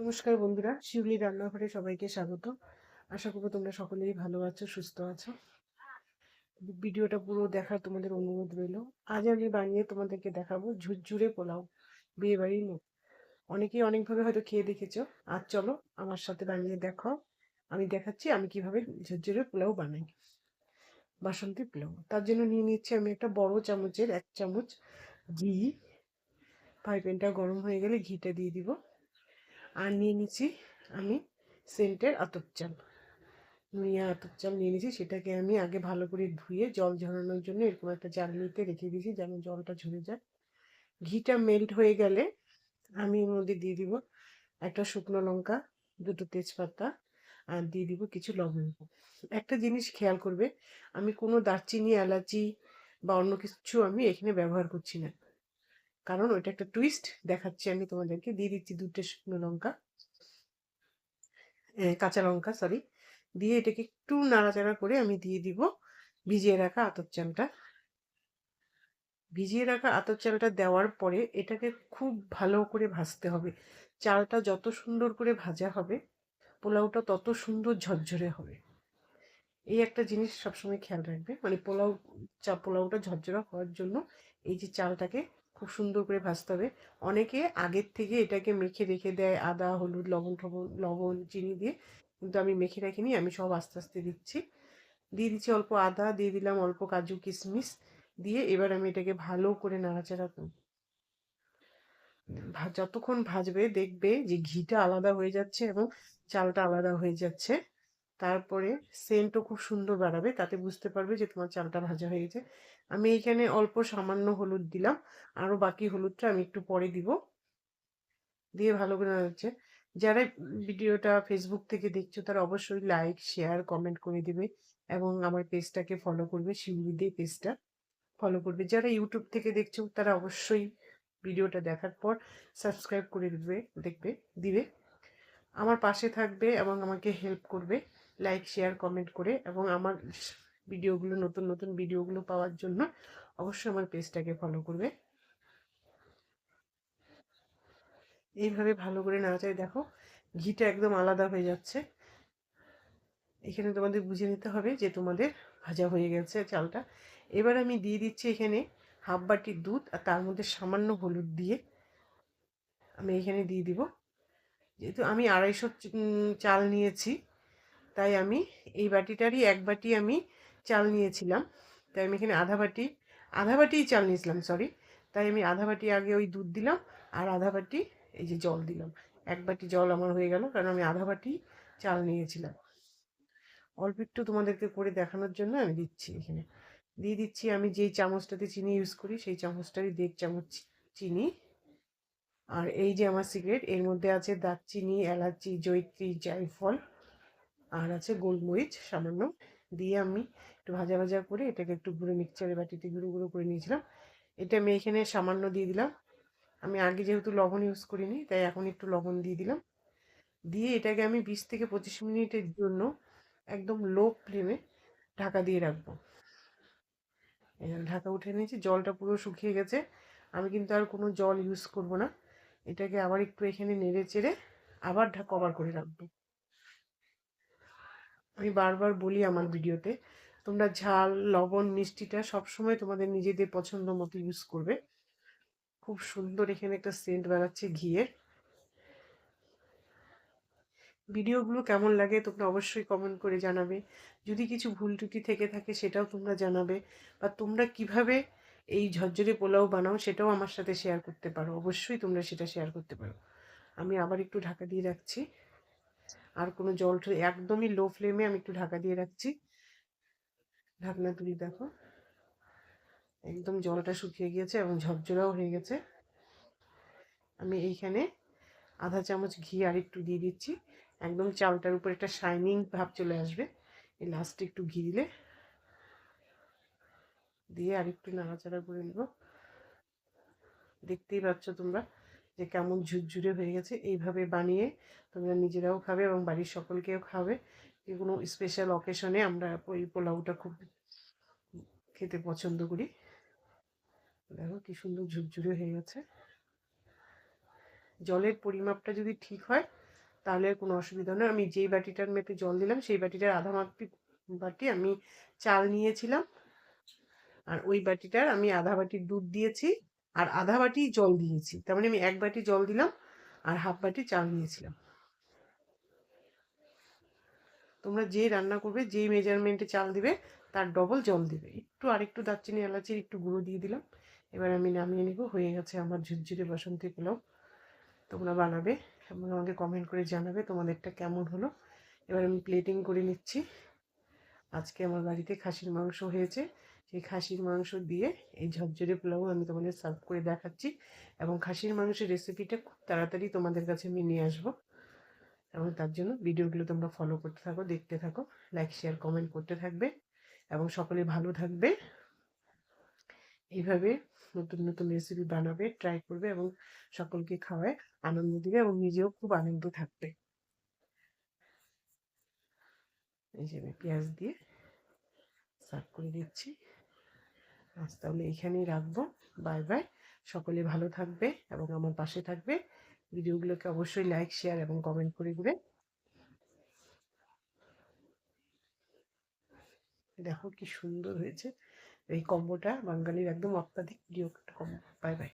নমস্কার বন্ধুরা, শিউলি রান্নাঘরে সবাইকে স্বাগত। আশা করব তোমরা সকলেই ভালো আছো, সুস্থ আছো। ভিডিওটা পুরো দেখার তোমাদের অনুরোধ রইল। আজ আমি বানিয়ে তোমাদেরকে দেখাবো ঝুরঝুরে পোলাও বিয়ে বাড়ির মুখ। অনেকেই অনেকভাবে হয়তো খেয়ে দেখেছ। আর চলো আমার সাথে বানিয়ে দেখো। আমি দেখাচ্ছি আমি কীভাবে ঝুরঝুরে পোলাও বানাই। বাসন্তী পোলাও। তার জন্য নিয়ে নিচ্ছি আমি একটা বড় চামচের এক চামচ ঘি। ফ্রাই প্যানটা গরম হয়ে গেলে ঘিটা দিয়ে দিব। আর নিয়ে নিচ্ছি আমি সেন্টের আতপ চাল। নুইয়া আতপ চাল নিয়ে নিয়েছি সেটাকে আমি আগে ভালো করে ধুয়ে জল ঝরানোর জন্য এরকম একটা জাল নিতে রেখে দিয়েছি যেন জলটা ঝরে যায়। ঘিটা মেল্ট হয়ে গেলে আমি এর মধ্যে দিয়ে দিব একটা শুকনো লঙ্কা, দুটো তেজপাতা আর দিয়ে দিব কিছু লবঙ্গ একটা জিনিস খেয়াল করবে, আমি কোনো দারচিনি, এলাচি বা অন্য কিছু আমি এখানে ব্যবহার করছি না। কারণ ওইটা একটা টুইস্ট দেখাচ্ছি আমি তোমাদেরকে। দিয়ে দিচ্ছি দুটো শুকনো লঙ্কা। কাঁচা লঙ্কা সরি দিয়ে এটাকে একটু নাড়াচাড়া করে আমি দিয়ে দিব ভিজিয়ে রাখা আতর চালটা। ভিজিয়ে রাখা আতর চালটা দেওয়ার পরে এটাকে খুব ভালো করে ভাজতে হবে। চালটা যত সুন্দর করে ভাজা হবে, পোলাওটা তত সুন্দর ঝরঝরে হবে। এই একটা জিনিস সবসময় খেয়াল রাখবে। মানে পোলাও, চা পোলাওটা ঝরঝরা হওয়ার জন্য এই যে চালটাকে খুব সুন্দর করে ভাজতে হবে। অনেকে আগের থেকে এটাকে মেখে রেখে দেয় আদা, হলুদ, লবণ টবণ লবণ, চিনি দিয়ে। কিন্তু আমি মেখে রাখিনি, আমি সব আস্তে আস্তে দিচ্ছি। দিয়ে দিচ্ছি অল্প আদা, দিয়ে দিলাম অল্প কাজু কিশমিশ। দিয়ে এবার আমি এটাকে ভালো করে নাড়াচাড়া যতক্ষণ ভাজবে দেখবে যে ঘিটা আলাদা হয়ে যাচ্ছে এবং চালটা আলাদা হয়ে যাচ্ছে। তারপরে সেন্টও খুব সুন্দর বাড়াবে তাতে বুঝতে পারবে যে তোমার চালটা ভাজা হয়ে গেছে। আমি এইখানে অল্প সামান্য হলুদ দিলাম আরও বাকি হলুদটা আমি একটু পরে দিব। দিয়ে ভালো করে হচ্ছে, যারা ভিডিওটা ফেসবুক থেকে দেখছ, তারা অবশ্যই লাইক শেয়ার কমেন্ট করে দিবে এবং আমার পেজটাকে ফলো করবে, শিউলি দিয়ে পেজটা ফলো করবে। যারা ইউটিউব থেকে দেখছ, তারা অবশ্যই ভিডিওটা দেখার পর সাবস্ক্রাইব করে দেবে, দেখবে, দিবে। আমার পাশে থাকবে এবং আমাকে হেল্প করবে। লাইক শেয়ার কমেন্ট করে এবং আমার ভিডিওগুলো নতুন নতুন ভিডিওগুলো পাওয়ার জন্য অবশ্যই আমার পেজটাকে ফলো করবে। এইভাবে ভালো করে নাড়াচাড়ি দেখো, ঘিটা একদম আলাদা হয়ে যাচ্ছে। এখানে তোমাদের বুঝে নিতে হবে যে তোমাদের ভাজা হয়ে গেছে চালটা। এবার আমি দিয়ে দিচ্ছি এখানে হাফ বাটি দুধ আর তার মধ্যে সামান্য হলুদ দিয়ে আমি এখানে দিয়ে দিব। যেহেতু আমি আড়াইশো চাল নিয়েছি তাই আমি এই বাটিটারই এক বাটি আমি চাল নিয়েছিলাম। তাই আমি এখানে আধা বাটি, আধা বাটিই চাল নিয়েছিলাম সরি তাই আমি আধা বাটি আগে ওই দুধ দিলাম আর আধা বাটি এই যে জল দিলাম। এক বাটি জল আমার হয়ে গেল কারণ আমি আধা বাটি চাল নিয়েছিলাম। অল্প একটু তোমাদেরকে করে দেখানোর জন্য আমি দিচ্ছি এখানে। দিয়ে দিচ্ছি আমি যেই চামচটাতে চিনি ইউজ করি সেই চামচটারই দেড় চামচ চিনি। আর এই যে আমার সিগারেট এর মধ্যে আছে দারচিনি, এলাচি জৈত্রী জায়ফল। আর আছে গোলমরিচ সামান্য দিয়ে আমি একটু ভাজা ভাজা করে এটাকে একটু গুঁড়ো মিক্সচারে বাটিতে গুঁড়ো গুঁড়ো করে নিয়েছিলাম। এটা আমি এখানে সামান্য দিয়ে দিলাম। আমি আগে যেহেতু লবণ ইউজ করিনি, তাই এখন একটু লবণ দিয়ে দিলাম। দিয়ে এটাকে আমি বিশ থেকে পঁচিশ মিনিটের জন্য একদম লো ফ্লেমে ঢাকা দিয়ে রাখব। ঢাকা উঠে নিয়েছি জলটা পুরো শুকিয়ে গেছে। আমি কিন্তু আর কোনো জল ইউজ করব না। এটাকে আবার একটু এখানে নেড়ে চেড়ে আবার কভার করে রাখব। আমি বারবার বলি আমার ভিডিওতে, তোমরা ঝাল, লবণ, মিষ্টিটা সবসময় তোমাদের নিজেদের পছন্দ মতো ইউজ করবে। খুব সুন্দর এখানে একটা সেন্ট বেড়াচ্ছে ঘিয়ের। ভিডিওগুলো কেমন লাগে তোমরা অবশ্যই কমেন্ট করে জানাবে। যদি কিছু ভুল ত্রুটি থেকে থাকে সেটাও তোমরা জানাবে। বা তোমরা কীভাবে এই ঝরঝরে পোলাও বানাও সেটাও আমার সাথে শেয়ার করতে পারো। অবশ্যই তোমরা সেটা শেয়ার করতে পারো। আমি আবার একটু ঢাকা দিয়ে রাখছি। আর কোনো জল একদমই লো ফ্লেমে আমি একটু ঢাকা দিয়ে রাখছি। ঢাকনা তুলি দেখো। একদম জলটা শুকিয়ে গিয়েছে এবং ঝরঝরাও হয়ে গেছে। আমি এইখানে আধা চামচ ঘি আর একটু দিয়ে দিচ্ছি। একদম চালটার উপর একটা শাইনিং ভাব চলে আসবে। এই লাস্টে একটু ঘি দিলে। দিয়ে আর একটু নাড়াচাড়া করে নেব। দেখতেই পাচ্ছ তোমরা। যে কেমন ঝুরঝুরে হয়ে গেছে, এইভাবে বানিয়ে তোমরা নিজেরাও খাবে এবং বাড়ির সকলকেও খাবে। যে কোনো স্পেশাল অকেশনে আমরা ওই পোলাওটা খুব খেতে পছন্দ করি। দেখো কি সুন্দর ঝুরঝুরে হয়ে গেছে। জলের পরিমাপটা যদি ঠিক হয়, তাহলে কোনো অসুবিধা নয়। আমি যেই বাটিটার মেপে জল দিলাম, সেই বাটিটার আধা মাপি, বাটি আমি চাল নিয়েছিলাম। আর ওই বাটিটার আমি আধা বাটি দুধ দিয়েছি। আর আধা বাটি জল দিয়েছি। তার মানে আমি এক বাটি জল দিলাম আর হাফ বাটি চাল নিয়েছিলাম তোমরা যে রান্না করবে, যেই মেজারমেন্টে চাল দিবে, তার ডবল জল দিবে। একটু আরেকটু দারচিনি, এলাচির একটু গুঁড়ো দিয়ে দিলাম। এবার আমি নামিয়ে নিব। হয়ে গেছে আমার ঝুরঝুরে বসন্তি পোলাও। তোমরা বানাবে এবং আমাকে কমেন্ট করে জানাবে তোমাদেরটা কেমন হলো। এবার আমি প্লেটিং করে নিচ্ছি। আজকে আমার বাড়িতে খাসির মাংস হয়েছে। সেই খাসির মাংস দিয়ে এই ঝরঝরে পোলাও আমি তোমাদের সার্ভ করে দেখাচ্ছি এবং খাসির মাংসের রেসিপিটা খুব তাড়াতাড়ি তোমাদের কাছে আমি নিয়ে আসব। এবং তার জন্য ভিডিওগুলো তোমরা ফলো করতে থাকো, দেখতে থাকো লাইক শেয়ার কমেন্ট করতে থাকবে এবং সকলে ভালো থাকবে। এইভাবে নতুন নতুন রেসিপি বানাবে ট্রাই করবে এবং সকলকে খাওয়ায় আনন্দ দিবে এবং নিজেও খুব আনন্দ থাকবে। এই যে আমি পেঁয়াজ দিয়ে সার্ভ করে দিচ্ছি। আজ তাহলে এখানেই রাখব। Bye bye. সকলে ভালো থাকবে এবং আমার পাশে থাকবে। ভিডিওগুলোকে অবশ্যই লাইক শেয়ার এবং কমেন্ট করে দেবে দেখো কি সুন্দর হয়েছে। এই কম্বোটা বাঙালির একদম অত্যাধিক প্রিয় কম্বো। Bye bye.